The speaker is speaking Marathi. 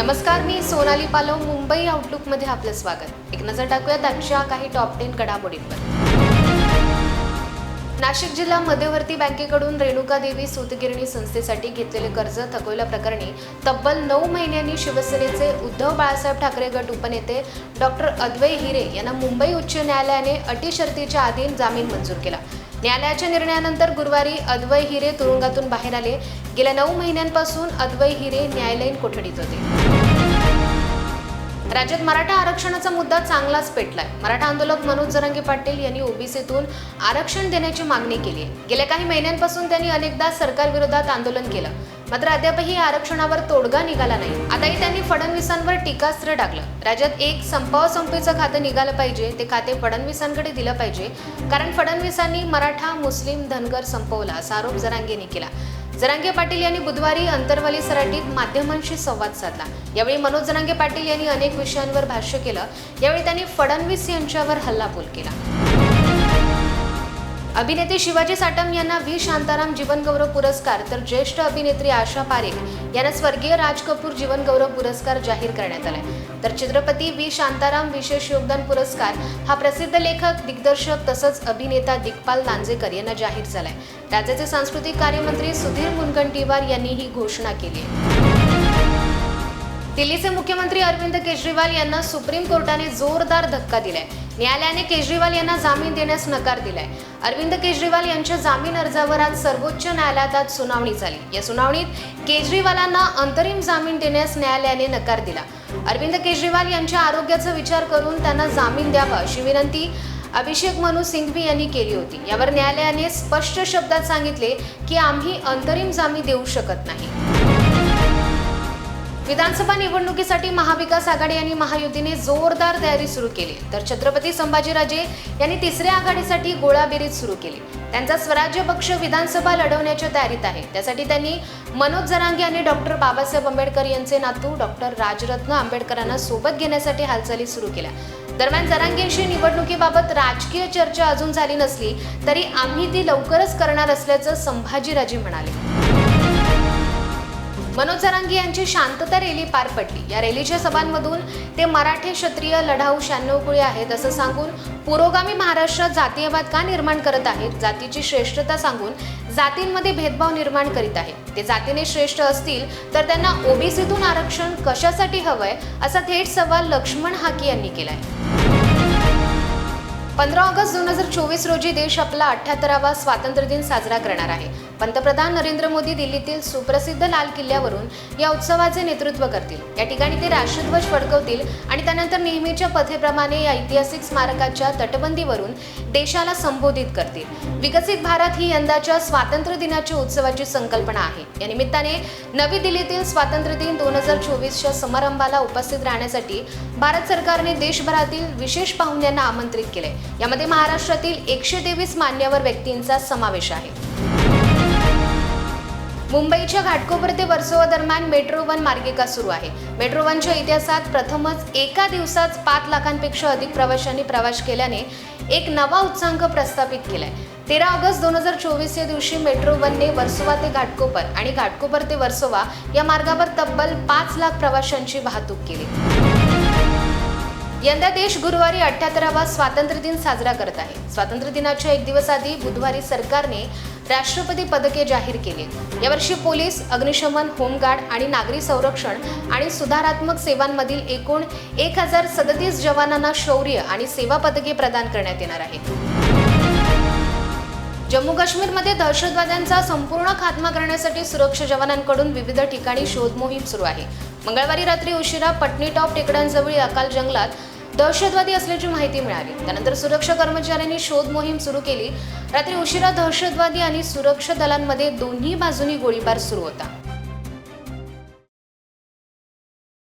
नमस्कार मी सोनाली पालव मुंबई आउटलुकमध्ये आपलं स्वागत. एक नजर टाकूयात आजच्या काही टॉप टेन घडामोडींवर. नाशिक जिल्हा मध्यवर्ती बँकेकडून रेणुका देवी सूतगिरणी संस्थेसाठी घेतलेले कर्ज थकवल्याप्रकरणी तब्बल नऊ महिन्यांनी शिवसेनेचे उद्धव बाळासाहेब ठाकरे गट उपनेते डॉक्टर अद्वै हिरे यांना मुंबई उच्च न्यायालयाने अटी शर्तीच्या अधीन जामीन मंजूर केला. न्यायालयाच्या निर्णयानंतर गुरुवारी अद्वै हिरे तुरुंगातून बाहेर आले. गेल्या नऊ महिन्यांपासून अद्वै हिरे न्यायालयीन कोठडीत होते. राज्यात मराठा आरक्षणाचा मुद्दा चांगलाच पेटलाय. मराठा आंदोलक मनोज जरांगे पाटील यांनी ओबीसीतून आरक्षण देण्याची मागणी केली आहे गेल्या काही महिन्यांपासून त्यांनी अनेकदा सरकारविरोधात आंदोलन केलं. मात्र अद्यापही आरक्षणावर तोडगा निघाला नाही. आताही त्यांनी फडणवीसांवर टीकास्त्र टाकलं. राज्यात एक संपाव संपेचं खातं निघालं पाहिजे ते खाते फडणवीसांकडे दिलं पाहिजे कारण फडणवीसांनी मराठा मुस्लिम धनगर संपवला असा आरोप जरांगेने केला. जरांगे पाटील यांनी बुधवारी अंतरवाली सराटीत माध्यमांशी संवाद साधला. यावेळी मनोज जरांगे पाटील यांनी अनेक विषयांवर भाष्य केलं. यावेळी त्यांनी फडणवीस यांच्यावर हल्लाबोल केला. अभिनेते शिवाजी साटम यांना व्ही. शांताराम जीवनगौरव पुरस्कार तर ज्येष्ठ अभिनेत्री आशा पारेख यांना स्वर्गीय राज कपूर जीवनगौरव पुरस्कार जाहीर करण्यात आलाय. तर चित्रपती व्ही. शांताराम विशेष योगदान पुरस्कार हा प्रसिद्ध लेखक दिग्दर्शक तसंच अभिनेता दिग्पाल लांजेकर यांना जाहीर झालाय. राज्याचे सांस्कृतिक कार्यमंत्री सुधीर मुनगंटीवार यांनी ही घोषणा केली आहे. दिल्लीचे मुख्यमंत्री अरविंद केजरीवाल यांना सुप्रीम कोर्टाने जोरदार धक्का दिलाय. न्यायालयाने केजरीवाल यांना जामीन देण्यास नकार दिलाय. अरविंद केजरीवाल यांच्या जामीन अर्जावर आज सर्वोच्च न्यायालयात आज सुनावणी झाली. या सुनावणीत केजरीवालांना अंतरिम जामीन देण्यास न्यायालयाने नकार दिला. अरविंद केजरीवाल यांच्या आरोग्याचा विचार करून त्यांना जामीन द्यावा अशी विनंती अभिषेक मनु सिंघवी यांनी केली होती. यावर न्यायालयाने स्पष्ट शब्दात सांगितले की आम्ही अंतरिम जामीन देऊ शकत नाही. विधानसभा निवडणुकीसाठी महाविकास आघाडी आणि महायुतीने जोरदार तयारी सुरू केली. तर छत्रपती संभाजीराजे यांनी तिसऱ्या आघाडीसाठी गोळाबेरीज सुरू केली. त्यांचा स्वराज्य पक्ष विधानसभा लढवण्याच्या तयारीत आहे. त्यासाठी त्यांनी मनोज जरांगे आणि डॉक्टर बाबासाहेब आंबेडकर यांचे नातू डॉक्टर राजरत्न आंबेडकरांना सोबत घेण्यासाठी हालचाली सुरू केल्या. दरम्यान जरांगेंशी निवडणुकीबाबत राजकीय चर्चा अजून झाली नसली तरी आम्ही ती लवकरच करणार असल्याचं संभाजीराजे म्हणाले. मनोज जरांगी यांची शांतता रॅली पार पडली. या रॅलीच्या सभांमधून ते मराठे क्षत्रिय लढाऊ शहाण्णव कुळी आहेत असं सांगून पुरोगामी महाराष्ट्रात जातीयवाद का निर्माण करत आहेत? जातीची श्रेष्ठता सांगून जातींमध्ये भेदभाव निर्माण करीत आहेत ते जातीने श्रेष्ठ असतील तर त्यांना ओबीसीतून आरक्षण कशासाठी हवंय? असा थेट सवाल लक्ष्मण हाकी यांनी केलाय. पंधरा ऑगस्ट दोन हजार चोवीस रोजी देश आपला अठ्याहत्तरावा स्वातंत्र्य दिन साजरा करणार आहे. पंतप्रधान नरेंद्र मोदी दिल्लीतील सुप्रसिद्ध लाल किल्ल्यावरून या उत्सवाचे नेतृत्व करतील. या ठिकाणी ते राष्ट्रध्वज फडकवतील आणि त्यानंतर नेहमीच्या पथेप्रमाणे या ऐतिहासिक स्मारकाच्या तटबंदीवरून देशाला संबोधित करतील. विकसित भारत ही यंदाच्या स्वातंत्र्य दिनाच्या उत्सवाची संकल्पना आहे. या निमित्ताने नवी दिल्लीतील स्वातंत्र्य दिन दोन हजार चोवीसच्या समारंभाला उपस्थित राहण्यासाठी भारत सरकारने देशभरातील विशेष पाहुण्यांना आमंत्रित केले यामध्ये महाराष्ट्रातील एकशे तेवीस मान्यवर व्यक्तींचा समावेश आहे. मुंबईच्या घाटकोपर ते वर्सोवा दरम्यान मेट्रो वन मार्गिका सुरू आहे. मेट्रो वनच्या इतिहासात प्रथमच एका दिवसात पाच लाखांपेक्षा अधिक प्रवाशांनी प्रवास केल्याने एक नवा उच्चांक प्रस्थापित केलाय. तेरा ऑगस्ट दोन हजार चोवीस या दिवशी मेट्रो वनने वर्सोवा ते घाटकोपर आणि घाटकोपर ते वर्सोवा या मार्गावर तब्बल पाच लाख प्रवाशांची वाहतूक केली. यंदा देश गुरुवारी अठ्याहत्तरावा स्वातंत्र्य दिन साजरा करत आहे. स्वातंत्र्य दिनाच्या एक दिवस आधी बुधवारी सरकारने राष्ट्रपती पदके जाहीर केली यावर्षी पोलीस अग्निशमन होमगार्ड आणि नागरी संरक्षण आणि सुधारात्मक सेवांमधील एकूण एक हजार सदतीस जवानांना शौर्य आणि सेवा पदके प्रदान करण्यात येणार आहेत. जम्मू काश्मीरमध्ये दहशतवाद्यांचा संपूर्ण खात्मा करण्यासाठी सुरक्षा जवानांकडून विविध ठिकाणी शोध मोहीम सुरू आहे. मंगळवारी रात्री उशिरा पटनीटॉप टॉप टेकड्यांजवळील अकाल जंगलात दहशतवादी असल्याची माहिती मिळाली. त्यानंतर सुरक्षा कर्मचाऱ्यांनी शोध मोहीम सुरू केली. रात्री उशिरा दहशतवादी आणि सुरक्षा दलांमध्ये दोन्ही बाजूनी गोळीबार सुरू होता.